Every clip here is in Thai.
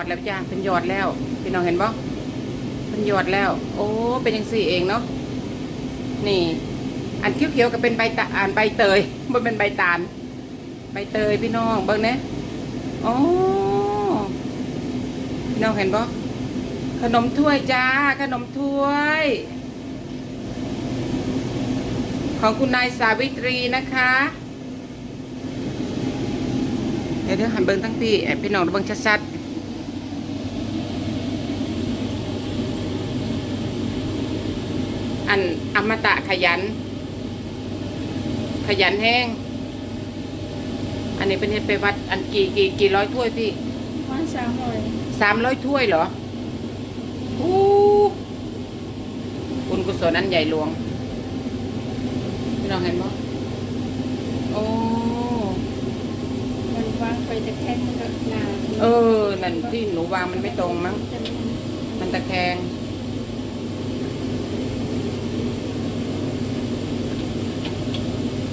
อดแล้วจ้าเป็นยอดแล้ว พี่น้องเห็นบ่เป็นยอดแล้ว โอ้ เป็นยังสี่เองเนาะ นี่ อันเขียวๆก็เป็นใบตาอ่านใบเตยมันเป็นใบตาล ใบเตยพี่น้องเบิ่งเนี่ยโอ้พี่น้องเห็นบ่ขนมถ้วยจ้า ขนมถ้วย ของคุณนายสาวิตรีนะคะ เดี๋ยวเดี๋ยวหันเบิ้งทั้งพี่ไอ้พี่น้องเบิ้งชัดๆ อันอมตะขยัน ขยันแห้ง อันนี้เป็นเฮ็ดไปวัด อันกี่กี่กี่ร้อยถ้วยพี่วันสามร้อยสามร้อยถ้วยเหรออู้คุณกุศลอันใหญ่หลวงพี่น้องเห็นบ่โอ้มันวางไปจะแค่มันก็นานเออ นั่นที่หนูวางมันไม่ตรงมั้งจะมีมันตะแคง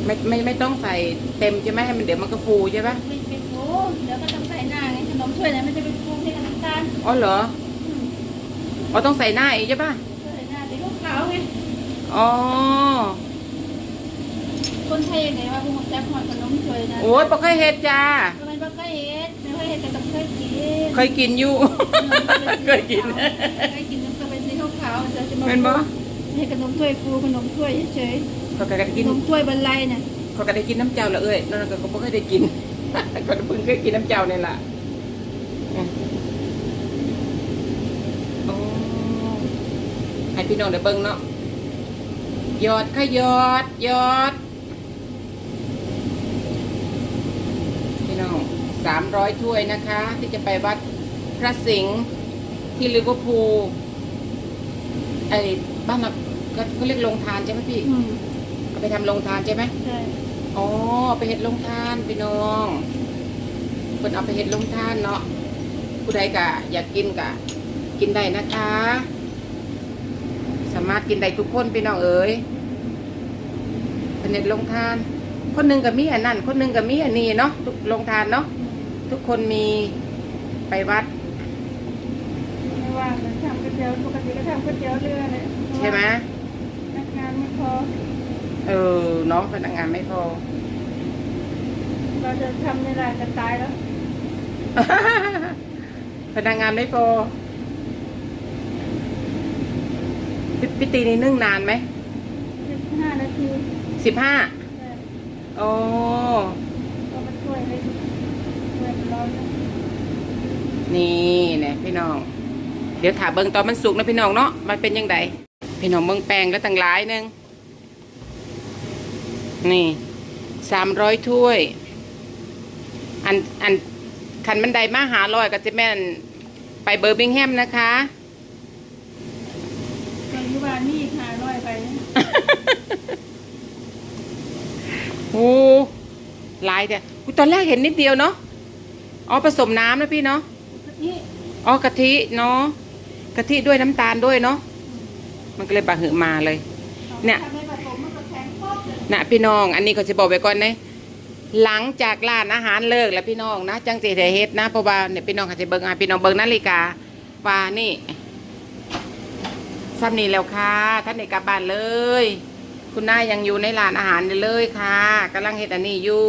ไม่ไม่ไม่ต้องใส่เต็มใช่ไหมให้มันเดี๋ยวมันก็ฟูใช่ปะไม่ไปฟูเดี๋ยวก็ต้องใส่หน้าไงขนมถ้วยไหนมันจะไปฟูให้กับน้ำตาลอ๋อเหรออืมอ๋อต้องใส่หน้าอีกใช่ปะใส่หน้าเป็นลูกขาวไงอ๋อคนไทยไหนว่าพวกมันแซ่บหอดขนมถ้วยนะโอ้ยปะเคยเฮ็ดจ้าทำไมบ่เคยเฮ็ดไม่เคยเฮ็ดแต่ต้องเคยกินเคยกินอยู่เคยกินเคยกินน้ำตาลเป็นสีขาวๆจะจะมาเป็นบ่ให้ขนมถ้วยฟูขนมถ้วยเฉย เขาก็ได้ๆขกินนมถ้วยบรรลัยน่ะเขาก็ได้กินน้ำเจ้าละเอ้ยนั่นก็เขาบ่เคยได้กินก็เพิ่งเคยกินน้ำเจ้านี่ล่ะอืมโอ้ให้พี่น้องได้เบิ่งเนาะยอดค่ะยอดยอด พี่น้องสามร้อยถ้วยนะคะ ที่จะไปวัดพระสิงห์ที่ลิเวอร์พูลไอ้บ้านเราก็เขาเรียกโรงทานใช่ไหมพี่อืมเอา ไปทำโรงทานใช่ไหมใช่อ๋อไปเห็ดลงทานพี่น้องเพิ่นเอาไปเห็ดลงทานเนาะผู้ใดกะอยากกินกะกินได้นะคะ สามารถกินได้ทุกคนพี่น้องเอ๋ยเพิ่นเห็ดลงทาน คนหนึ่งก็มีอันนั้นคนหนึ่งก็มีอันนี้เนาะทุกลงทานเนาะทุกคนมีไปวัด ไม่ว่างเลยทำก๋วยเตี๋ยวปกติก็ทำก๋วยเตี๋ยวเรือเลยใช่ไหมพนักงานไม่พอ เออเนาะพนักงานไม่พอ เราจะทำในร้านจะตายแล้ว พนักงานไม่พอพี่พี่ตีนี่นึ่งนานไหมสิบห้านาทีสิบห้าแต่โอ้ก็มาช่วยเลยช่วยเราเนี่ยนี่เนี่ยพี่น้อง เดี๋ยวถาเบิงตอนมันสุกนะพี่น้องเนาะมันเป็นยังไงพี่น้องเบิงแปลงแล้วตั้งหลายหนึง นี่สามร้อยถ้วย อันอันขันบันไดมาหาลอยกับเจแม่นไปเบอร์บิงแฮมนะคะตอนยุบานนี่หาร้อยไปโอ้หลายแต่อุ๊ยตอนแรกเห็นนิดเดียวเนาะอ๋อผสมน้ำนะพี่เนาะนี่อ๋อกะทิเนาะกะทิด้วยน้ำตาลด้วยเนาะมันก็เลยบะหือมาเลย เนี่ย นะพี่น้อง อันนี้ก็จะบอกไว้ก่อนนะหลังจากร้านอาหารเลิกแล้วพี่น้องนะจังสิได้เฮ็ดนะเพราะว่าเนี่ยพี่น้องเขาจะเบิ่งอะพี่น้องเบิ่งนาฬิกาว่านี่ซ้ำนี่แล้วค่ะท่านเอกกลับบ้านเลย คุณนายยังอยู่ในร้านอาหารเลยค่ะกำลังเฮ็ดอันนี้อยู่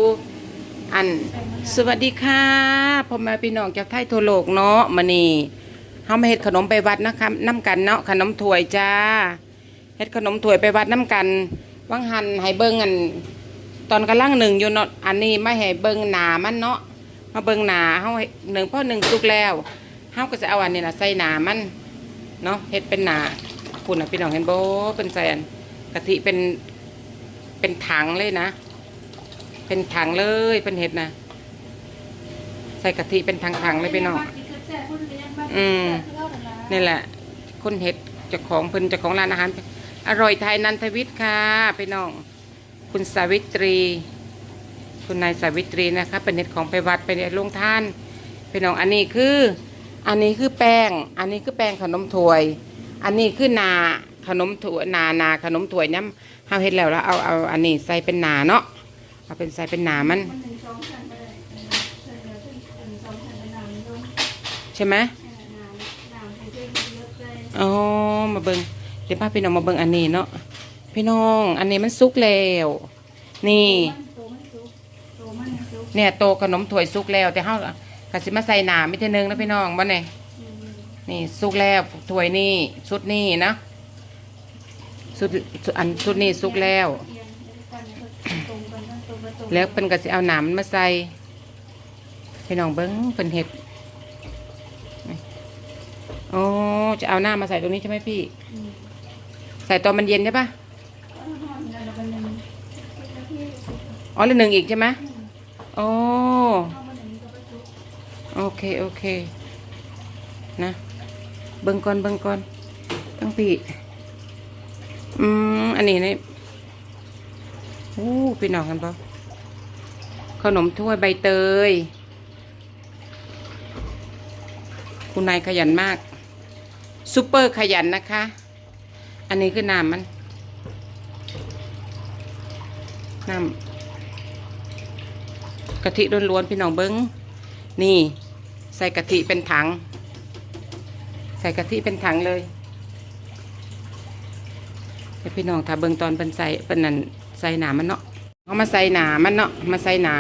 อันสวัสดีค่ะพ่อแม่พี่น้องจากไทยทั่วโลกเนาะมานี่เฮามาเฮ็ดขนมไปวัดนะคะน้ำกันเนาะขนมถ้วยจ้าเฮ็ดขนมถ้วยไปวัดน้ำกัน วังหันให้เบิ่งอัน ตอนกำลังหนึ่งอยู่เนาะอันนี้ไม่ให้เบิ่งหนามันเนาะมาเบิ่งหนาเฮาหนึ่งพอหนึ่งสุกแล้วเฮาก็จะเอาอันนี้นะใส่หนามันเนาะเฮ็ดเป็นหนาคุณนะพี่น้องเห็นบ่เป็นใส่อันกะทิเป็นเป็นถังเลยนะ เป็นถังเลยเป็นเห็ดนะใส่กะทิเป็นถังๆเลยพี่น้องอืมนี่แหละ คนเห็ดเจ้าของเพิ่นเจ้าของร้านอาหาร อร่อยไทยนันทวิทย์ค่ะพี่น้อง คุณสาวิตรี คุณนายสาวิตรีนะคะเป็นเห็ดของไปวัดไปเนี่ยลงท่านพี่น้องอันนี้คือ อันนี้คือแป้ง อันนี้คือแป้งขนมถ้วย อันนี้คือนาขนมถั่วยนานาขนมถ้วยน้ำเฮาเฮ็ดแล้วแล้วเอาเอาอันนี้ใส่เป็นนาเนาะเอาเป็นใส่เป็นนามันใช่ไหมอ๋อมาเบิง เดี๋ยวพาพี่น้องมาเบิงอันนี้เนาะพี่น้องอันนี้มันสุกแล้ว นี่ เนี่ยโตขนมถ้วยสุกแล้ว แต่เฮากะสิมาใส่หนามิเท่นึงนะพี่น้องบ่เนี่ยนี่สุกแล้วถ้วยนี่ชุดนี่นะชุดชุดอันชุดนี่สุกแล้ว แล้วเป็นกะสิเอาหนามมาใส่พี่น้องเบิ้งเป็นเห็ดโอ้จะเอาหน้ามาใส่ตรงนี้ใช่ไหมพี่ ใส่ตอนมันเย็นใช่ปะอ๋อลหนึ่งอีกใช่ไหมโอ้โอเค โอเค นะ เบิงก่อนเบิงก่อนตั้งพี่อืม อันนี้นี่อู้พี่น้องกันปะขนมถ้วยใบเตย คุณนายขยันมากซูเปอร์ขยันนะคะ อันนี้คือน้ำมันน้ำกะทิล้วนๆพี่น้องเบิ้งนี่ ใส่กะทิเป็นถัง ใส่กะทิเป็นถังเลยเดี๋ยวพี่น้องถ้าเบิ้งตอนเป็นใส่เป็นนั่นใส่หนามันเนาะเอามาใส่หนามันเนาะมาใส่หนา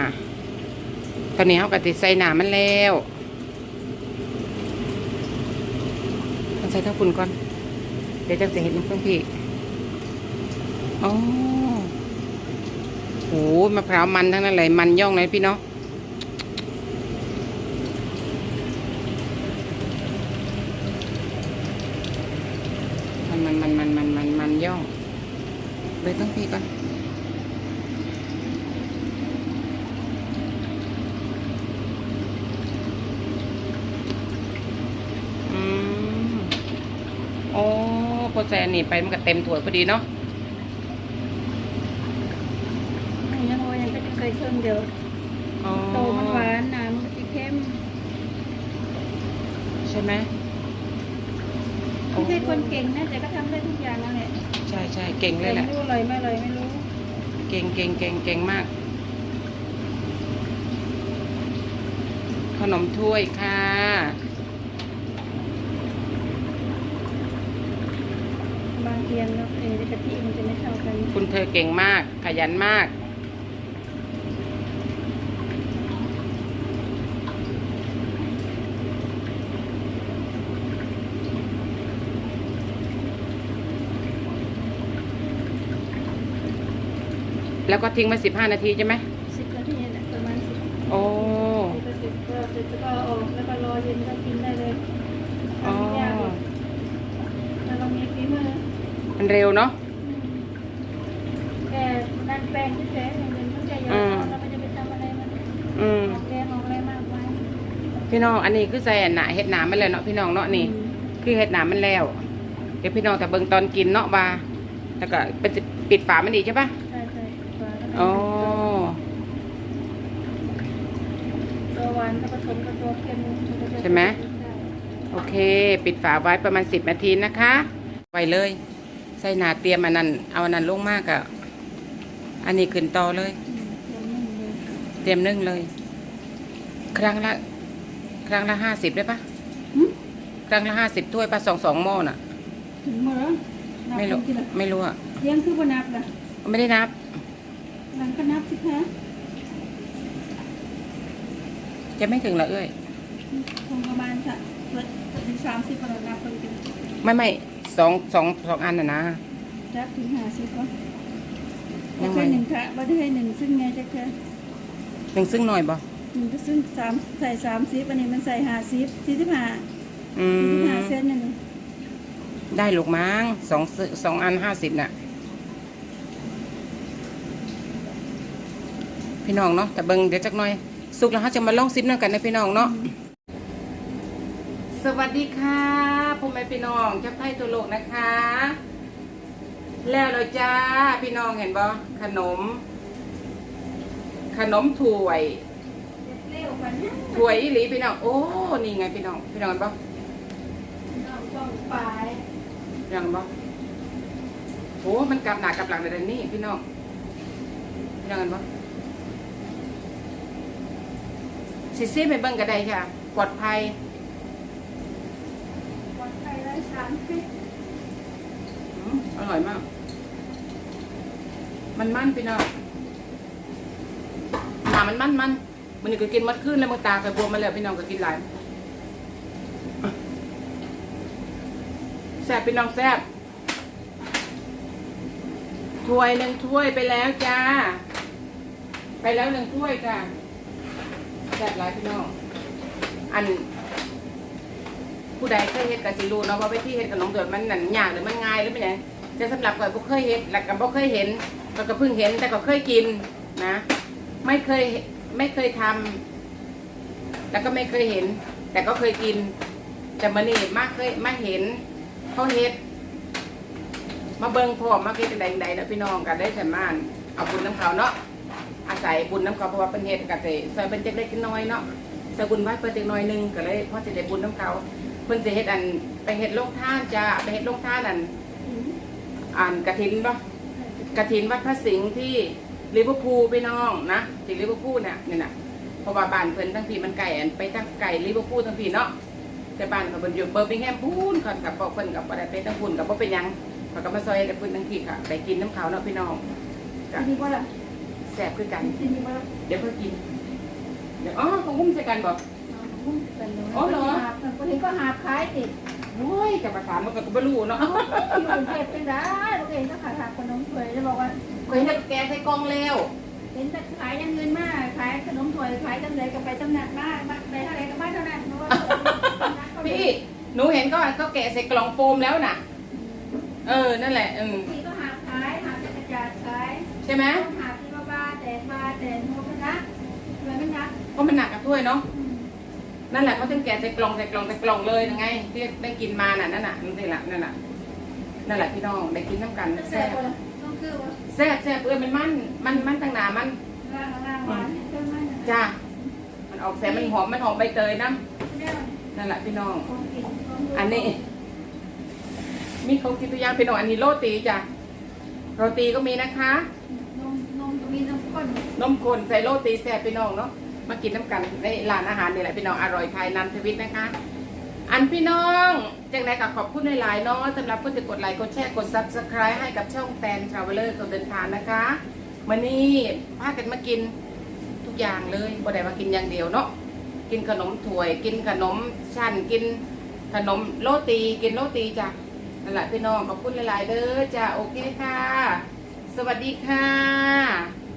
ตอนนี้เขากะทิใส่หนามันแล้วมันใส่เท่าคุณก่อน ดี๋ยวจะจะเห็นเพื่อนพี่อ๋อโหมะพร้าวมันทั้งนั้นเลยมันย่องเลยพี่เนาะมันมันมันมันมันมันมันย่องเลยต้องพี่ก่อนอืมโอ้พอ แซนนี่ไปมันก็เต็มถ้วยพอดีเนาะยังโอยังก็จะใส่เครื่องเดียวอ๋อโตมันหวานน้ำมันก็จะเข้มใช่ไหมไม่ใช่คนเก่งนะแต่ก็ทำได้ทุกอย่างนั่นแหละใช่ใช่เก่งเลแต่ยแหไม่ละรู้อร่อยไม่อร่อยไม่รู้ เก่งเก่งเก่งเก่งมาก ขนมถ้วยค่ะ บาง เทียนเนาะเอกะทิมันจะไม่เท่ากันคุณเธอเก่งมาก ขยันมาก แล้วก็ทิ้งมาสิบห้านาทีใช่ไหมสิบนาทีเนี่ยประมาณสิบโอ้ก็สิบก็เสร็จแล้วก็ออกแล้วก็รอเย็นก็กินได้เลย อ๋อ ทำไม่ยากหรอกถ้าเรามีฝีมือ มันเร็วเนาะแต่ดันแปลงที่แท้อย่างเดียวมันจะยาวแล้วมันจะไปทำอะไรมันอืมออกแรงออกอะไรมากมายพี่น้องอันนี้คือใส่อันหนาเห็ดหนามันเลยเนาะพี่น้องเนาะนี่ คือเห็ดหนามันแล้ว เดี๋ยวพี่น้องแต่เบิ่งตอนกินเนาะบาแล้วก็เป็นสิปิดฝามันอีกใช่ปะใช่ใช่ตัวแล้วก็อ๋อตัวหวานก็ผสมกับตัวเค็มนก็จะใช่ไหมโอเค ปิดฝาไว้ประมาณสิบนาทีนะคะ ไว้เลย ใส่หนาเตรียมอันนั้นเอาอันนั้นลงมากอะอันนี้ขึ้นต่อเลยอืมเดี๋ยวนึ่งเลยเตรียมนึ่งเลย ครั้งละครั้งละห้าสิบได้ปะหึครั้งละห้าสิบถ้วยปะสองสองหม้อน่ะถึงหมดแล้วนับไม่รู้กี่ละไม่รู้อะเลี้ยงคือบ่นับล่ะไม่ได้นับหลังก็นับสิคะจะไม่ถึงละเอ้ยคงประมาณสักถึงสามสิบประมาณนับคนกินไม่ไม่ สองสองสองอันน่ะนะจับถึงห้าสิบวะยังเคไงยหนึ่งค่ะบ่ได้ให้หนึ่งซึ่งไงจะเคยหนึ่งซึ่งหน่อยบ่หนึ่งก็ซึ่งสามใส่สามสิบอันนี้มันใส่ห้าสิบสี่สิบห้าอืสี่สิบมห้าเซนหนึ่งได้ลูกมั้งสองซึสองอันห้าสิบน่ะ พี่น้องเนาะแต่เบิ่งเดี๋ยวจักหน่อย สุกแล้วเขาจะมาลองซิมน้ำกันนะพี่น้องเนาะ สวัสดีค่ะพ่อแม่พี่น้องเจ้าไทยตัวโลกนะคะ แล้วเลยจ้าพี่น้องเห็นบ่ขนม ขนมถ้วยถ้วยอีหลีพี่น้องโอ้นี่ไงพี่น้องพี่น้องเห็นบ่เราต้องปลายพี่น้องเห็นบ่โอ้มันกลับหนากลับหลังเลยเดี๋ยวนี่พี่น้องพี่น้องเห็นบ่ซิซี่ไปเบิ่งก็ได้ค่ะ ปลอดภัย ม อร่อยมาก มันมันพี่น้องหนามันมันมันมันก็กินมัดขึ้นแล้วมึงตาเคยบวมมาแล้วพี่น้องก็กินหลายแซ่บพี่น้องแซ่บถ้วยหนึ่งถ้วยไปแล้วจ้า ไปแล้วหนึ่งถ้วยจ้าแซ่บหลายพี่น้อง อัน ผู้ใดเคยเฮ็ดก็สิรู้เนาะว่าวิธีเฮ็ดขนมเดือดมันนั่นยากหรือมันง่ายหรือเป็นหยังแต่สำหรับก่อยบ่เคยเฮ็ดแล้วก็บ่เคยเห็นก็ก็เพิ่งเห็นแต่ก็เคยกินนะ ไม่เคยไม่เคยทำแล้วก็ไม่เคยเห็น แต่ก็เคยกิน แต่มื้อนี้มาเคยมาเห็นเขาเฮ็ด มาเบิ่งพร้อมมาเฮ็ดจังใดงใดแล้วพี่น้องก็ได้สามารถเอาบุญน้ำเขาเนาะอาศัยบุญน้ำเขาเพราะว่าเป็นเฮ็ดก็สิซอยเป็นเจักเล็กน้อยเนาะใส่บุญไว้เพิ่นจักน่อยหนึงก็เลยพอสิได้บุญน้ำเขา เพิ่นสิเฮ็ดอันไปเฮ็ดโรงทานจ้าไปเฮ็ดโรงทานอันอ่านกระถินบ่กระถินวัดพระสิงห์ที่ลิเวอร์พูลพี่น้องนะที่ลิเวอร์พูลเนี่ยนี่น่ะเพราะว่าบ้านเพิ่นทั้งพี่มันไก่อันไปทั้งไก่ลิเวอร์พูลทั้งพี่เนาะแต่บ้านเขาเพิ่นอยู่เบอร์มิงแฮมพูนก่อนกับบอกเพิ่นกับบ่ได้ไปทั้งพูนกับบ่เป็นหยังเขาก็มาซอยกับเพิ่นทั้งพี่ค่ะ ไปกินน้ำเขาเนาะพี่น้องทีนี้ว่าล่ะแซ่บคือกันทีนี้ว่าล่ะเดี๋ยวเพิ่นกินเดี๋ยวอ๋อเขาหุ้มใส่กันบ่ หุ้นกันเลยอ๋อเหรอ หาบคนนี้ก็หาบขายติดโอ้ยกับภาษามันก็บ่รู้เนาะอยู่กรุงเทพเป็นได้ลูกเองก็ขายหาบขนมถ้วยแล้วบอกว่าเคยเฮ็ดแกงใส่กล่องแล้วเห็นแต่ขายอยังเงินมากขายขนมถ้วยขายจำเลยก็ไปจำหนักมากไปเท่าไรก็ไม่เท่านั้นเพราะว่าพี่หนูเห็นก็ก็แกะใส่กล่องโฟมแล้วน่ะ เออนั่นแหละเออที่ก็หาบขายหาบจักรยานขายใช่ไหมต้องหาบที่ว่าบ้าแต่บ้าแต่โมกนะเลยไม่นักเพราะมันหนักกับถ้วยเนาะ นั่นแหละเขาถึงแกะใส่กล่องใส่กล่องใส่กล่องเลยยังไงที่ได้กินมาน่ะนั่นน่ะนั่นสิละนั่นน่ะนั่นแหละพี่น้องได้กินน้ำกันแซ่แซ่บบต้องคือว่าแซ่บแซ่บเอ้ยมันมันมันมันตั้งหนามันล่างล่างหวานเพิ่มมันจ้ามันออกแซ่บมันหอมมันหอมใบเตยนะเนี่ยนั่นแหละพี่น้องของกินของดูอันนี้ มีเขากินตัวอย่างพี่น้องอันนี้โรตีจ้ะโรตีก็มีนะคะนมนมมีนมข้นนมข้นใส่โรตีแซ่บพี่น้องเนาะ มากินน้ำกันในร้านอาหารนี่แหละพี่น้องอร่อยไทยนันทวิทย์นะคะ อันพี่น้องจังไรกับขอบคุณหลายๆเนาะสำหรับผู้ที่กดไลค์กดแชร์กด subscribe ให้กับช่องแตนทราเวลเลอร์ตัวเดินทางนะคะวันนี้พากันมากินทุกอย่างเลยบ่ได้มากินอย่างเดียวเนาะกินขนมถ้วย กินขนมชั้นกินขนมโรตีกินโรตีจ้ะนั่นแหละพี่น้องขอบคุณหลาย ๆเด้อจ้ะโอเคค่ะ สวัสดีค่ะ